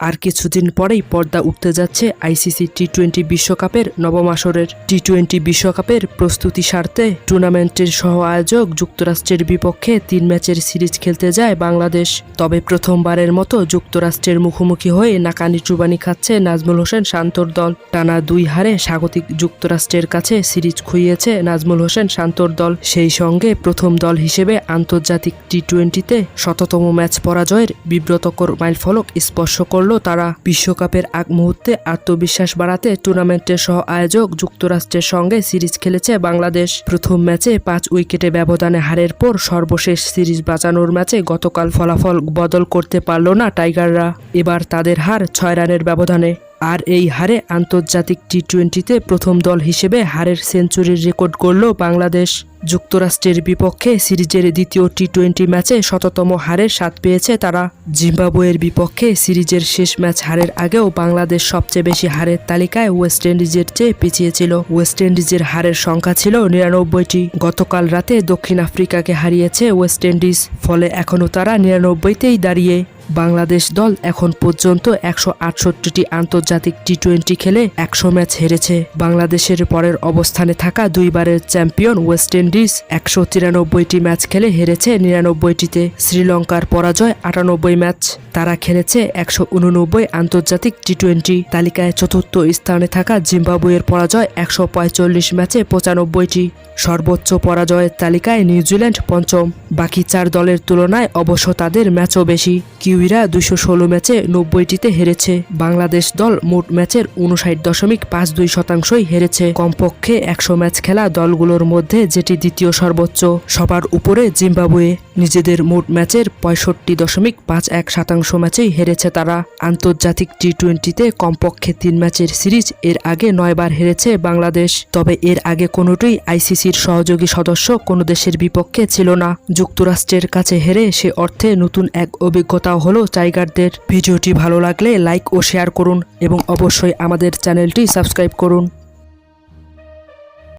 আর কিছুদিন পরেই পর্দা উঠতে যাচ্ছে আইসিসি টি টোয়েন্টি বিশ্বকাপের নবম আসরের। টি টোয়েন্টি বিশ্বকাপের প্রস্তুতি স্বার্থে টুর্নামেন্টের সহ আয়োজক যুক্তরাষ্ট্রের বিপক্ষে তিন ম্যাচের সিরিজ খেলতে যায় বাংলাদেশ। তবে প্রথমবারের মতো যুক্তরাষ্ট্রের মুখোমুখি হয়ে নাকানি চুবানি খাচ্ছে নাজমুল হোসেন শান্তর দল। টানা দুই হারে স্বাগতিক যুক্তরাষ্ট্রের কাছে সিরিজ খুইয়েছে নাজমুল হোসেন শান্তর দল। সেই সঙ্গে প্রথম দল হিসেবে আন্তর্জাতিক টি টোয়েন্টিতে শততম ম্যাচ পরাজয়ের বিব্রতকর মাইলফলক স্পর্শ করল তারা। বিশ্বকাপের আগ মুহূর্তে আত্মবিশ্বাস বাড়াতে টুর্নামেন্টের সহ আয়োজক যুক্তরাষ্ট্রের সঙ্গে সিরিজ খেলেছে বাংলাদেশ। প্রথম ম্যাচে পাঁচ উইকেটে ব্যবধানে হারের পর সর্বশেষ সিরিজ বাঁচানোর ম্যাচে গতকাল ফলাফল বদল করতে পারল না টাইগাররা। এবার তাদের হার ছয় রানের ব্যবধানে। আর এই হারে আন্তর্জাতিক টি টোয়েন্টিতে প্রথম দল হিসেবে হারের সেঞ্চুরির রেকর্ড গড়ল বাংলাদেশ। যুক্তরাষ্ট্রের বিপক্ষে সিরিজের দ্বিতীয় টি টোয়েন্টি ম্যাচে শততম হারের স্বাদ পেয়েছে তারা। জিম্বাবুয়ের বিপক্ষে সিরিজের শেষ ম্যাচ হারের আগেও বাংলাদেশ সবচেয়ে বেশি হারের তালিকায় ওয়েস্ট ইন্ডিজের চেয়ে পিছিয়ে ছিল। ওয়েস্ট ইন্ডিজের হারের সংখ্যা ছিল নিরানব্বইটি। গতকাল রাতে দক্ষিণ আফ্রিকাকে হারিয়েছে ওয়েস্ট ইন্ডিজ, ফলে এখনও তারা নিরানব্বইতেই দাঁড়িয়ে। বাংলাদেশ দল এখন পর্যন্ত একশো আটষট্টিটি আন্তর্জাতিক টি টোয়েন্টি খেলে একশো ম্যাচ হেরেছে। বাংলাদেশের পরের অবস্থানে থাকা দুইবারের চ্যাম্পিয়ন ওয়েস্ট ইন্ডিজ একশো তিরানব্বইটি ম্যাচ খেলে হেরেছে নিরানব্বইটিতে। শ্রীলঙ্কার পরাজয় আটানব্বই ম্যাচ। তারা খেলেছে একশো উননব্বই আন্তর্জাতিক টি টোয়েন্টি তালিকায় চতুর্থ স্থানে থাকা জিম্বাবুয়ের পরাজয় একশো পঁয়তাল্লিশ ম্যাচে পঁচানব্বইটি। সর্বোচ্চ পরাজয়ের তালিকায় নিউজিল্যান্ড পঞ্চম। বাকি চার দলের তুলনায় অবশ্য তাদের ম্যাচও বেশি। কিউইরা দুশো ষোলো ম্যাচে নব্বইটিতে হেরেছে। বাংলাদেশ দল মোট ম্যাচের উনষাট দশমিক পাঁচ দুই শতাংশই হেরেছে। কমপক্ষে একশো ম্যাচ খেলা দলগুলোর মধ্যে যেটি দ্বিতীয় সর্বোচ্চ। সবার উপরে জিম্বাবুয়ে। নিজেদের মোট ম্যাচের পঁয়ষট্টি দশমিক পাঁচ এক শতাংশ ম্যাচেই হেরেছে তারা। আন্তর্জাতিক টি টোয়েন্টিতে কমপক্ষে তিন ম্যাচের সিরিজ এর আগে নয়বার হেরেছে বাংলাদেশ। তবে এর আগে কোনোটিই আইসিসির সহযোগী সদস্য কোনো দেশের বিপক্ষে ছিল না। যুক্তরাষ্ট্রের কাছে হেরে সে অর্থে নতুন এক অভিজ্ঞতা হলো টাইগারদের। ভিডিওটি ভালো লাগলে লাইক ও শেয়ার করুন এবং অবশ্যই আমাদের চ্যানেলটি সাবস্ক্রাইব করুন।